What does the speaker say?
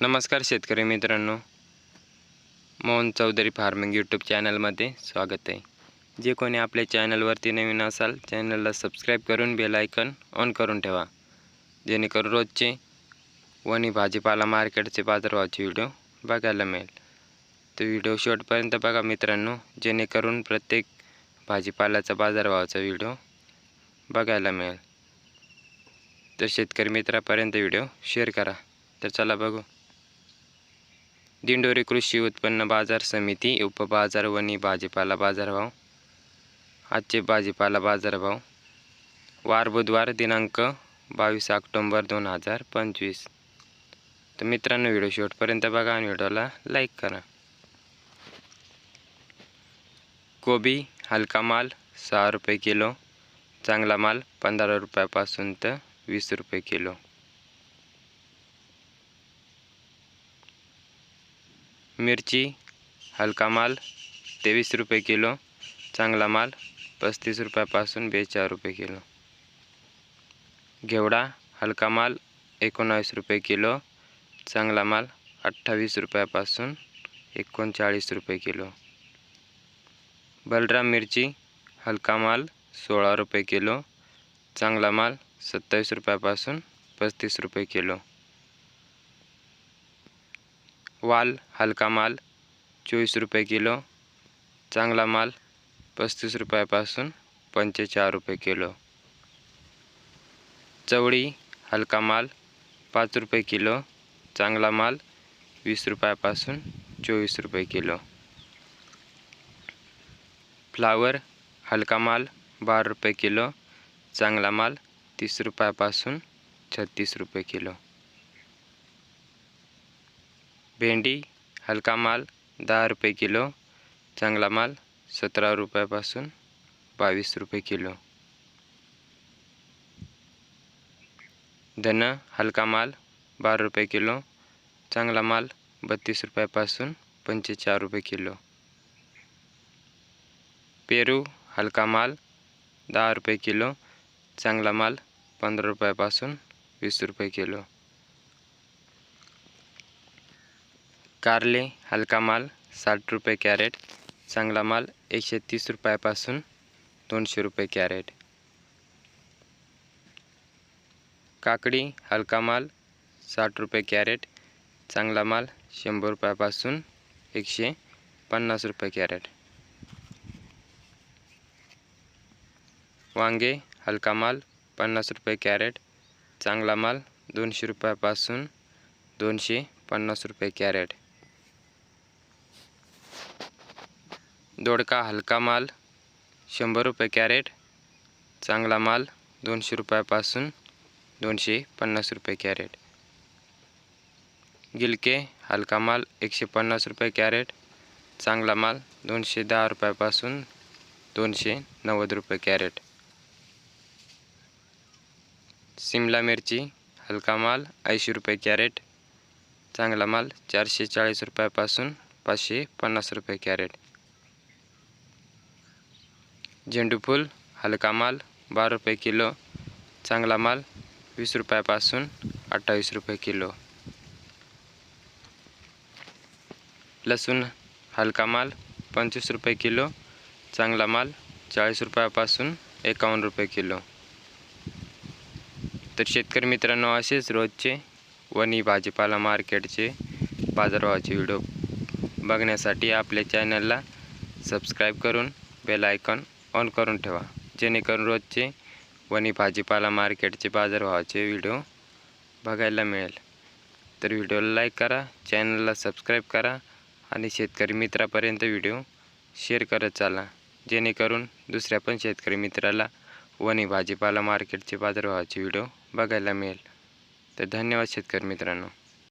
नमस्कार शेतकरी मित्रांनो. मोहन चौधरी फार्मिंग यूट्यूब चॅनलमध्ये स्वागत आहे. जे कोणी आपल्या चॅनलवरती नवीन असाल चॅनलला सबस्क्राईब करून बेल आयकन ऑन करून ठेवा. जेणेकरून रोजचे वणी भाजीपाला मार्केटचे बाजारभावाचे व्हिडिओ बघायला मिळेल. तर व्हिडिओ शेवटपर्यंत बघा मित्रांनो जेणेकरून प्रत्येक भाजीपाल्याचा बाजारभावाचा व्हिडिओ बघायला मिळेल. तर शेतकरी मित्रापर्यंत व्हिडिओ शेअर करा. तर चला बघू. दिंडोरी कृषी उत्पन्न बाजार समिती उपबाजार वणी भाजीपाला बाजारभाव आजचे भाजीपाला बाजारभाव वार बुधवार दिनांक बावीस ऑक्टोंबर दोन हजार पंचवीस. तर मित्रांनो व्हिडिओ शेवटपर्यंत बघा आणि व्हिडिओला लाईक करा. कोबी हलका माल सहा रुपये किलो चांगला माल पंधरा रुपयापासून तर वीस रुपये किलो. मिरची हलका माल तेवीस रुपये किलो चांगला माल पस्तीस रुपयापासून बेचाळीस रुपये किलो. घेवडा हलका माल एकोणावीस रुपये किलो चांगला माल अठ्ठावीस रुपयापासून एकोणचाळीस रुपये किलो. बलराम मिरची हलका माल सोळा रुपये किलो चांगला माल सत्तावीस रुपयापासून पस्तीस रुपये किलो. वाल हलका माल चोवीस रुपये किलो चांगला माल पस्तीस रुपयापासून पंचेचाळीस रुपये किलो. चवळी हलका माल पाच रुपये किलो चांगला माल वीस रुपयापासून चोवीस रुपये किलो. फ्लावर हलका माल बारा रुपये किलो चांगला माल तीस रुपयापासून छत्तीस रुपये किलो. भेंडी हलका माल दहा रुपये किलो. चांगला माल सतरा रुपयापासून बावीस रुपये किलो. धन हलका माल बारा रुपये किलो. चांगला माल बत्तीस रुपयापासून पंचेचाळीस रुपये किलो. पेरू हलका माल दहा रुपये किलो. चांगला माल पंधरा रुपयापासून वीस रुपये किलो. कारले हलका माल साठ रुपये कॅरेट चांगला माल एकशे तीस रुपयापासून दोनशे रुपये कॅरेट. काकडी हलका माल साठ रुपये कॅरेट चांगला माल शंभर रुपयापासून एकशे पन्नास रुपये कॅरेट. वांगे हलका माल पन्नास रुपये कॅरेट चांगला माल दोनशे रुपयापासून दोनशे पन्नास रुपये कॅरेट. दोडका हलका माल शंभर रुपये कॅरेट चांगला माल दोनशे रुपयापासून दोनशे पन्नास रुपये कॅरेट. गिलके हलका माल एकशे पन्नास रुपये कॅरेट चांगला माल दोनशे दहा रुपयापासून दोनशे नव्वद रुपये कॅरेट. सिमला मिरची हलका माल ऐंशी रुपये कॅरेट चांगला माल चारशे चाळीस रुपयापासून पाचशे पन्नास रुपये कॅरेट. झेंडूफूल हलका माल बारा रुपये किलो. चांगला माल वीस रुपयापासून अठ्ठावीस रुपये किलो. लसूण हलका माल पंचवीस रुपये किलो. चांगला माल चाळीस रुपयापासून एकावन्न रुपये किलो. तर शेतकरी मित्रांनो असेच रोजचे वणी भाजीपाला मार्केटचे बाजारभावाचे व्हिडिओ बघण्यासाठी आपल्या चॅनलला सबस्क्राईब करून बेल आयकॉन ऑन करून ठेवा. जेणेकरून रोजचे वणी भाजीपाला मार्केटचे बाजारभावाचे व्हिडिओ बघायला मिळेल. तर व्हिडिओला लाईक करा चॅनलला सबस्क्राईब करा आणि शेतकरी मित्रापर्यंत व्हिडिओ शेअर करत चाला. जेणेकरून दुसऱ्या पण शेतकरी मित्राला वणी भाजीपाला मार्केटचे बाजारभावाचे व्हिडिओ बघायला मिळेल. तर धन्यवाद शेतकरी मित्रांनो.